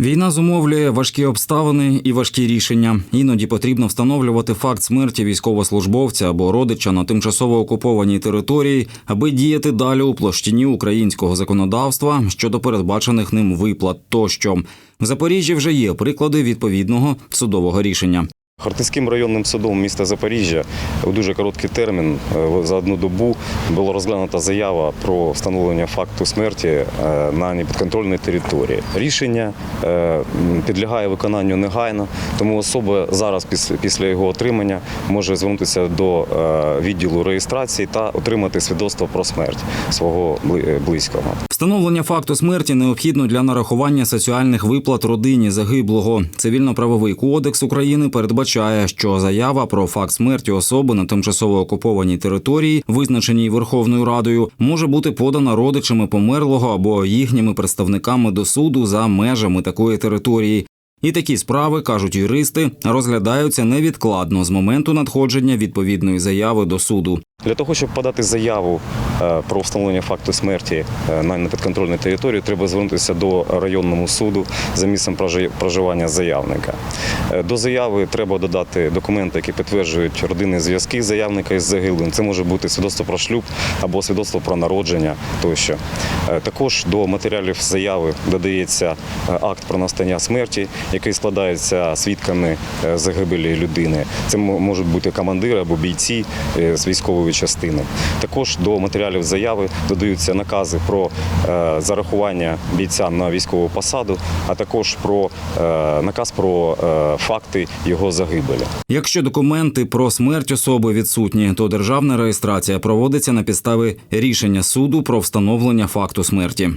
Війна зумовлює важкі обставини і важкі рішення. Іноді потрібно встановлювати факт смерті військовослужбовця або родича на тимчасово окупованій території, аби діяти далі у площині українського законодавства щодо передбачених ним виплат. Тощо в Запоріжжі вже є приклади відповідного судового рішення. Хортицьким районним судом міста Запоріжжя у дуже короткий термін е, за одну добу була розглянута заява про встановлення факту смерті е, на непідконтрольній території. Рішення е, підлягає виконанню негайно, тому особа зараз після його отримання може звернутися до відділу реєстрації та отримати свідоцтво про смерть свого близького. Встановлення факту смерті необхідно для нарахування соціальних виплат родині загиблого. Цивільно-правовий кодекс України передбачає, що заява про факт смерті особи на тимчасово окупованій території, визначеній Верховною Радою, може бути подана родичами померлого або їхніми представниками до суду за межами такої території. І такі справи, кажуть юристи, розглядаються невідкладно з моменту надходження відповідної заяви до суду. Для того, щоб подати заяву е, про встановлення факту смерті е, на непідконтрольній території, треба звернутися до районного суду за місцем прожи- проживання заявника. Е, До заяви треба додати документи, які підтверджують родинні зв'язки заявника із загиблим. Це може бути свідоцтво про шлюб або свідоцтво про народження тощо. Е, Також до матеріалів заяви додається е, акт про настання смерті, який складається свідками загибелі людини. Це можуть бути командири або бійці з військової частини. Також до матеріалів заяви додаються накази про зарахування бійцям на військову посаду, а також про наказ про факти його загибелі. Якщо документи про смерть особи відсутні, то державна реєстрація проводиться на підставі рішення суду про встановлення факту смерті.